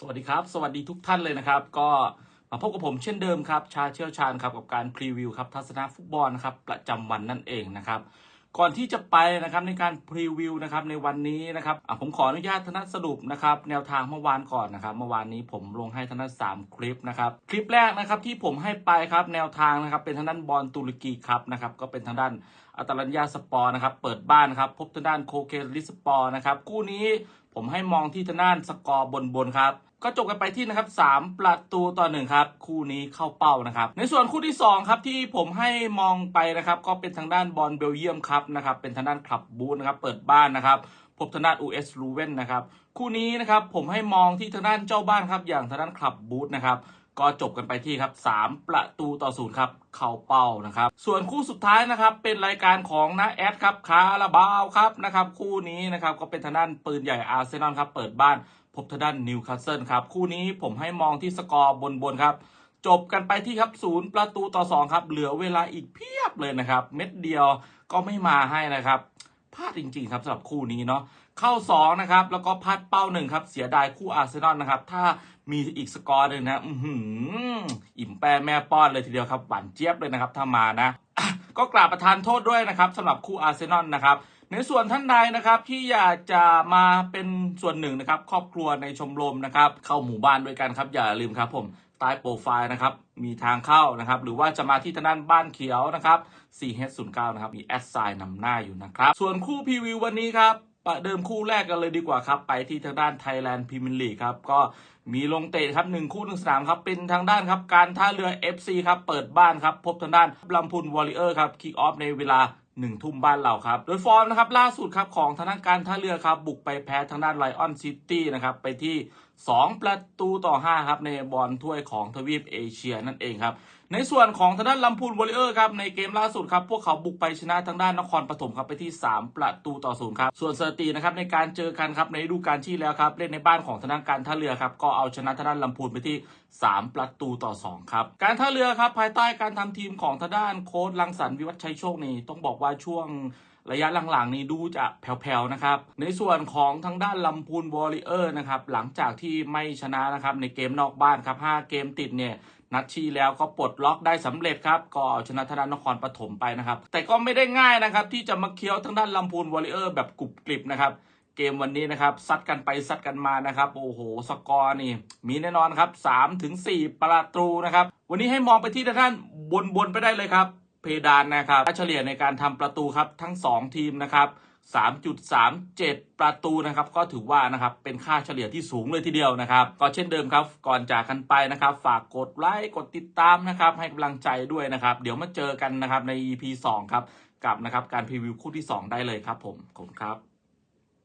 สวัสดีครับ สวัสดีทุกท่านเลยนะครับ ก็มาพบกับผมเช่นเดิมครับ ชาเชี่ยวชาญครับกับการพรีวิวครับทัศนะฟุตบอลนะครับประจำวันนั่นเองนะครับ ก่อนที่จะไปนะครับในการพรีวิวนะครับในวันนี้นะครับผมขออนุญาตธนัสรุปนะครับแนวทางเมื่อวานก่อนนะครับ เมื่อวานนี้ผมลงให้ธนัดสามคลิปนะครับ คลิปแรกนะครับที่ผมให้ไปครับแนวทางนะครับเป็นทางด้านบอลตุรกีครับนะครับก็เป็นทางด้านอัตลัญญาสปอร์นะครับเปิดบ้านครับพบทางด้านโคเคลิสปอร์นะครับคู่นี้ผมให้มองที่ทางด้านสกอร์บนบนครับ ก็จบกันไปที่นะครับ 3 ประตูต่อหนึ่งครับ คู่นี้เข้าเป้านะครับ ในส่วนคู่ที่ 2 ครับที่ผมให้มองไปนะครับ ก็เป็นทางด้านบอลเบลเยียมครับนะครับ เป็นทางด้านคลับบูธนะครับ เปิดบ้านนะครับพบทางด้าน US ลูเวนนะครับ คู่นี้นะครับผมให้มองที่ทางด้านเจ้าบ้านครับ อย่างทางด้านคลับบูธนะครับ ก็จบกันไปที่ครับ 3 ประตูต่อศูนย์ครับ เข้าเป้านะครับ ส่วนคู่สุดท้ายนะครับ เป็นรายการของนาแอดครับ คาราบาวครับนะครับ คู่นี้นะครับก็เป็นทางด้านปืนใหญ่อาร์เซนอลครับ เปิดบ้าน บทางด้านนิวคาสเซิลครับ คู่นี้ผมให้มองที่สกอร์บนๆครับ จบกันไปที่ครับศูนย์ประตูต่อ2ครับ เหลือเวลาอีกเพียบเลยนะครับ เม็ดเดียวก็ไม่มาให้นะครับพลาดจริงๆครับสำหรับคู่นี้เนาะเข้า 2 นะครับ แล้วก็พลาดเป้าหนึ่งครับ เสียดายคู่อาร์เซนอลนะครับ ถ้ามีอีกสกอร์หนึ่งนะอืออิ่มแปรแม่ป้อนเลยทีเดียวครับหวานเจี๊ยบเลยนะครับถ้ามานะอะก็กราบประทานโทษด้วยนะครับสำหรับคู่อาร์เซนอลนะครับ ในส่วนท่านใดนะครับที่อยากจะมาเป็นส่วนหนึ่งนะครับครอบครัวในชมรมนะครับเข้าหมู่บ้านด้วยกันครับอย่าลืมครับผมใต้โปรไฟล์นะครับมีทางเข้านะครับ หรือว่าจะมาที่ทางด้านบ้านเขียวนะครับ 4H09 นะครับมีแอดไซน์นำหน้าอยู่นะครับ ส่วนคู่พรีวิววันนี้ครับประเดิมคู่แรกกันเลยดีกว่าครับ ไปที่ทางด้าน Thailand Premier League ครับ ก็มีลงเตะครับหนึ่งคู่หนึ่งสนามครับ เป็นทางด้านครับ การท่าเรือ FC ครับ เปิดบ้านครับ พบทางด้านลำพูนวอริเออร์ครับคิกออฟในเวลา หนึ่งทุ่มบ้านเราครับ โดยฟอร์มนะครับล่าสุดครับของทางด้านการท่าเรือครับ บุกไปแพ้ทางด้านไลออนซิตี้นะครับ ไปที่ 2 ประตูต่อ 5 ครับ ในบอลถ้วยของทวีปเอเชียนั่นเองครับในส่วนของทางด้านลำพูนวอริเออร์ครับในเกมล่าสุดครับพวกเขาบุกไปชนะทางด้านนครปฐมครับไปที่ 3 ประตูต่อศูนย์ครับส่วนสตินะครับในการเจอกันครับในฤดูกาลที่แล้วครับเล่นในบ้านของทางด้านการท่าเรือครับก็เอาชนะทางด้านลำพูนไปที่ 3 ประตูต่อ2ครับการท่าเรือครับภายใต้การทำทีมของทางด้านโค้ชลังสรรวิวัฒชัยโชคนี่ต้องบอกว่าช่วงระยะหลังๆ นี้ดูจะแผ่วๆนะครับ ในส่วนของทางด้านลำพูนวอริเออร์นะครับหลังจากที่ไม่ชนะนะครับในเกมนอกบ้านครับ 5 เกมติดเนี่ย นัดชีแล้วก็ปลดล็อกได้สำเร็จครับก็เอาชนะทนานครปฐมไปนะครับ แต่ก็ไม่ได้ง่ายนะครับ ที่จะมาเคี้ยวทางด้านลำพูนวอลเลเยอร์แบบกรุบกริบนะครับเกมวันนี้นะครับซัดกันไปซัดกันมานะครับโอ้โหสกอร์นี่ มีแน่นอนครับ3ถึง4ประตูนะครับ วันนี้ให้มองไปที่ด้านบนบนไปได้เลยครับ เพดานนะครับค่าเฉลี่ยในการทำประตูครับทั้ง 2 ทีมนะครับ3.37 ประตูนะครับ ก็ถือว่านะครับเป็นค่าเฉลี่ยที่สูงเลยทีเดียวนะครับ ก็เช่นเดิมครับ ก่อนจากกันไปนะครับ ฝากกดไลค์กดติดตามนะครับ ให้กำลังใจด้วยนะครับ เดี๋ยวมาเจอกันนะครับใน EP 2 ครับ กับนะครับการพรีวิวคู่ที่ 2 ได้เลยครับผมขอบคุณครับ